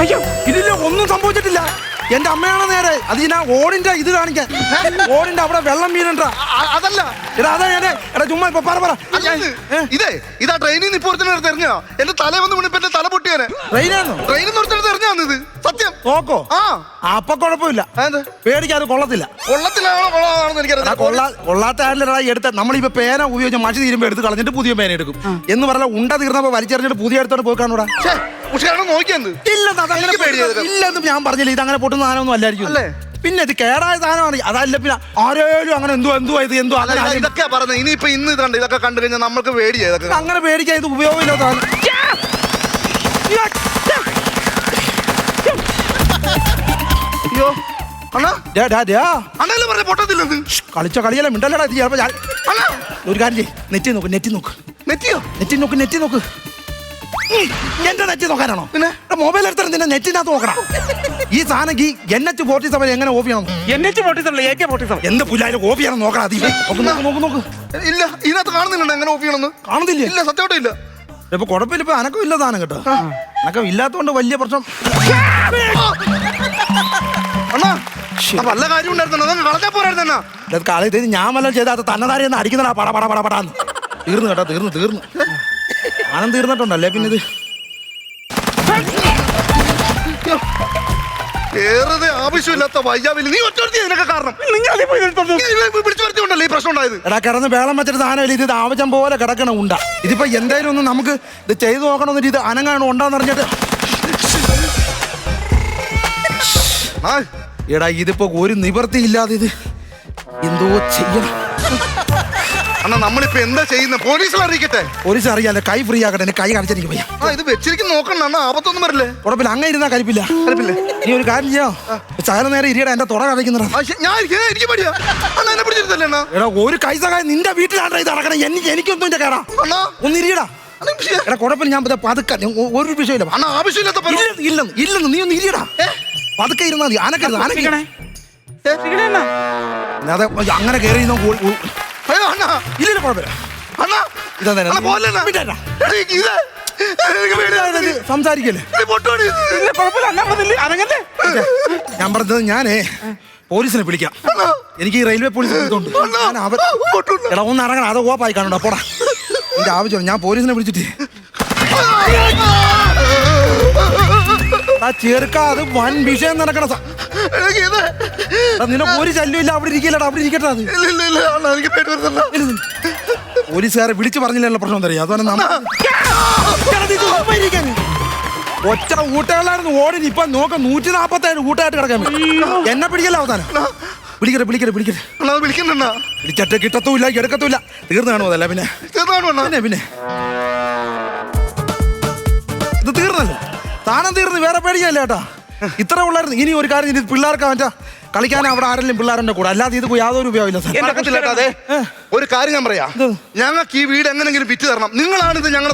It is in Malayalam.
അയ്യോ ഇതില്ല ഒന്നും സംഭവിച്ചിട്ടില്ല. എന്റെ അമ്മയാണ് നേരെ. അത് ഞാൻ ഓടിന്റെ ഇത് കാണിക്കാൻ. ഓടിന്റെ അവിടെ വെള്ളം വീണണ്ട. അതല്ല. എടാ അതാ ഞാൻ എടാ ചുമ്മാ ഇപ്പൊ പറ പറ. ഇതേ ഇതാ ട്രെയിനിൽ നിന്ന് ഇപ്പോൾ എന്റെ തല വന്ന് വീണിപ്പോ എന്റെ തല പൊട്ടിയാണ് ട്രെയിനാണോ ട്രെയിനിൽ നിന്ന് എറിഞ്ഞാന്ന് ഇത്. സത്യം? നോക്കോ. ആ. അപ്പൊ കുഴപ്പമില്ല. അതെന്ത്? പേടിക്കാതെ കൊള്ളത്തില്ല. കൊള്ളത്തിലാണോ കൊള്ളാതാണെന്ന് എനിക്കറിയാം കൊള്ളാ കൊള്ളാത്ത ആരിലടാ എടുത്ത നമ്മളിപ്പോ പേന ഉപയോഗിച്ച് മഷി തീരുമ്പോ എടുത്ത് കളഞ്ഞിട്ട് പുതിയ പേന എടുക്കും. എന്ന് പറഞ്ഞാൽ ഉണ്ട തീർന്നപ്പോ വലിച്ചെറിഞ്ഞിട്ട് പുതിയ എടുത്തോണ്ട് പോയി കാണൂടാ. ഉഷയാണോ നോക്കിയെന്ന്? ഇല്ലെന്ന് അതങ്ങനെ എനിക്ക് പേടിയാ ഇതൊക്കെ. ഇല്ലെന്ന് ഞാൻ പറഞ്ഞില്ല ഇത് അങ്ങനെ പൊട്ടുന്ന സാധനമൊന്നും അല്ലായിരിക്കും. അല്ലേ? പിന്നെ ഇത് കേടായ സാധനമാണ്. അതല്ല പിന്നെ ആരേലും അങ്ങനെ എന്തോ എന്തോ ഇത് എന്തോ അങ്ങനെ ആരെങ്കിലും- ഇതൊക്കെയാ പറഞ്ഞത്. ഇനിയിപ്പോ ഇന്ന് ഇതുണ്ട് ഇതൊക്കെ കണ്ടു കഴിഞ്ഞാൽ നമ്മൾക്ക് പേടിയാ ഇതൊക്കെ. അങ്ങനെ പേടിക്കാൻ ഇത് ഉപയോഗമില്ലാത്ത അയ്യോ. അണ്ണാ. ഡാ, ഡാ, ഡാ. അണ്ണല്ലേ പറഞ്ഞ പൊട്ടത്തില്ലെന്ന്. കളിച്ച കളിയല്ല മിണ്ടല്ലടാ ഇത് ചിലപ്പോ ഞാൻ- അണ്ണാ. ഒരു കാര്യം ചെയ്യ്. നെറ്റി നോക്ക് നെറ്റി നോക്ക്. നെറ്റിയോ? നെറ്റി നോക്ക് നെറ്റി നോക്ക്. എന്റെ നെറ്റ് നോക്കാനാണോ? പിന്നെ? മൊബൈൽ എടുത്തിട്ട് നിന്റെ നെറ്റിനകത്ത് നോക്കണം ഈ സാധനം ഈ എൻ എച്ച് ഫോർട്ടി സെവൻ എങ്ങനെ ഓഫ് ചെയ്യണം N H forty seven A K forty seven എന്ത് പുല്ലായാലും ഓഫ് ചെയ്യണം നോക്കണം അത് നോക്ക് നോക്ക് നോക്ക് നോക്ക്. ഇല്ല. ഇതിനകത്ത് കാണുന്നില്ല എങ്ങനെ ഓഫ് ചെയ്യണമെന്ന്. കാണുന്നില്ല. ഇല്ല സത്യമായിട്ടും ഇല്ല. ഇപ്പൊ കുഴപ്പമില്ല ഇപ്പൊ അനക്കം ഇല്ല സാധനം കേട്ടോ. അനക്കം ഇല്ലാത്തതുകൊണ്ട് വലിയ പ്രശ്നം. വല്ല കാര്യം ഉണ്ടായിരുന്നു? അതങ്ങ് കളഞ്ഞാ പോരായിരുന്നു? അണ്ണാ ഇത് കളി ഇത് ഞാൻ വല്ലതും ചെയ്താത്ത തന്നതാരി ഒന്ന് അടിക്കുന്നടാ പട പട പട പടാന്ന്. തീർന്നു കേട്ടോ തീർന്നു തീർന്നു. ആനം തീർന്നിട്ടുണ്ടല്ലേ പിന്നെ ഇത്? ആവശ്യമില്ലാത്ത വയ്യാവില്ല നീ ഒറ്റ ഇതിനൊക്കെ കാരണം. പിടിച്ചു ഈ പ്രശ്നം ഉണ്ടായത്? എടാ കിടന്ന് വേളം വെച്ചിട്ട് സാധനമില്ല ഇത് ആവശ്യം പോലെ കിടക്കണ ഉണ്ട. ഇതിപ്പോ എന്തായാലും ഒന്ന് നമുക്ക് ഇത് ചെയ്തു നോക്കണമെന്നിട്ട് ഇത് അനങ്ങാണ് ഉണ്ടാന്ന് പറഞ്ഞിട്ട് ആ എടാ ഇതിപ്പോ ഒരു നിവർത്തി ഇല്ലാതെ ഇത് എന്തോ ചെയ്യണം. അണ്ണാ നമ്മളിപ്പോ എന്താ ചെയ്യുന്ന? പോലീസിൽ അറിയിക്കട്ടെ. പോലീസ് അറിയാലോ കൈ ഫ്രീ ആകട്ടെ എന്നെ കൈ കാണിച്ചിരിക്കും പയ്യ ആ ഇത് വെച്ചിരിക്കുന്ന നോക്കണ്ട അണ്ണാ ആപത്തൊന്നും വരില്ലേ? കുഴപ്പമില്ല അങ്ങ ഇരുന്നാ കരിപ്പില്ല കരിപ്പില്ലേ? നീ ഒരു കാര്യം ചെയ്യോ? ചകല നേരെ ഇരിയടാ എന്റെ തുട കഴിക്കുന്നതാ ഞാൻ എനിക്ക് പഠിയാ അണ്ണാ എന്നെ പിടിച്ചിരുത്തല്ലേ അണ്ണാ? എടാ ഒരു കൈ സഹായം നിന്റെ വീട്ടിലാണ് ഇത് നടക്കണം. എനിക്ക് എനിക്കൊന്നും എന്റെ കേടാ അണ്ണാ. ഒന്ന് ഇരിയടാ. എടാ കുഴപ്പമില്ല ഞാൻ പതുക്കാൻ പതുക്കെ ഒരു വിഷയമില്ല അണ്ണാ ആവശ്യമില്ലാത്ത ഇല്ലെന്ന് ഇല്ലെന്ന് നീ ഒന്ന് ഇരിയടാ. പതുക്കെ ഇരുന്നാ മതി. ആനക്കെ ആനക്കണേ? അതെ അങ്ങനെ കയറി ഇരുന്നോ, അയ്യോ അണ്ണാ. ഇല്ലില്ല കുഴപ്പമില്ല. അണ്ണാ. ഇതാ നേരെ. അണ്ണാ, പോലെ ഇത്. ഇത് സംസാരിക്കല്ലേ? ഇത്. ഇല്ല കുഴപ്പമില്ല. അണ്ണാ ഞാൻ പറഞ്ഞത് ഞാനേ പോലീസിനെ വിളിക്കാം. എനിക്ക് ഈ റെയിൽവേ പോലീസ് വിളിച്ചോണ്ട് ഞാൻ എടാ ഒന്ന് ഇറങ്ങണം. അത് ഓപ്പായി കാണണ്ട. പോടാ. എന്റെ ആവശ്യം ഞാൻ പോലീസിനെ വിളിച്ചിട്ട് ചെറുക്ക അത് വൻ വിഷയം നടക്കണ ഒരു ശല്യമില്ല അവിടെ ഇരിക്കില്ലടാ അവിടെ ഇരിക്കട്ടെ അത്. എനിക്ക് പേടി വരുന്നില്ല പോലീസുകാരെ വിളിച്ചു പറഞ്ഞില്ലല്ലോ പ്രശ്നം തരാം അതുപോലെ ഒറ്റ ഊട്ടകളായിരുന്നു ഓടി ഇപ്പൊ നോക്ക നൂറ്റി നാപ്പത്തി ഏഴ് ഊട്ടായിട്ട് കിടക്കാൻ എന്നെ പിടിക്കല്ല അവസാനം? പിടിക്കട്ടെ അണ്ണാ അത് വിളിക്കണ്ട പിടിച്ചിട്ട് കിട്ടത്തുമില്ല എടുക്കത്തുമില്ല. തീർന്നു കാണുമോ അതല്ല പിന്നെ? തീർന്നു പിന്നെ പിന്നെ. താനം തീർന്ന് വേറെ പേടിക്കല്ല കേട്ടാ. ഇത്ര പിള്ളേർ ഇനി ഒരു കാര്യം ഇത് പിള്ളേർക്ക് മറ്റാ കളിക്കാൻ അവിടെ ആരെങ്കിലും പിള്ളേരുടെ കൂടെ. അല്ലാതെ ഇത് യാതൊരു ഉപയോഗമില്ല സാർ. ഒരു കാര്യം ഞാൻ പറയാ? ഞങ്ങൾക്ക് ഈ വീട് എങ്ങനെങ്കിലും വിറ്റ് തരണം. നിങ്ങളാണ് ഇത് ഞങ്ങളെ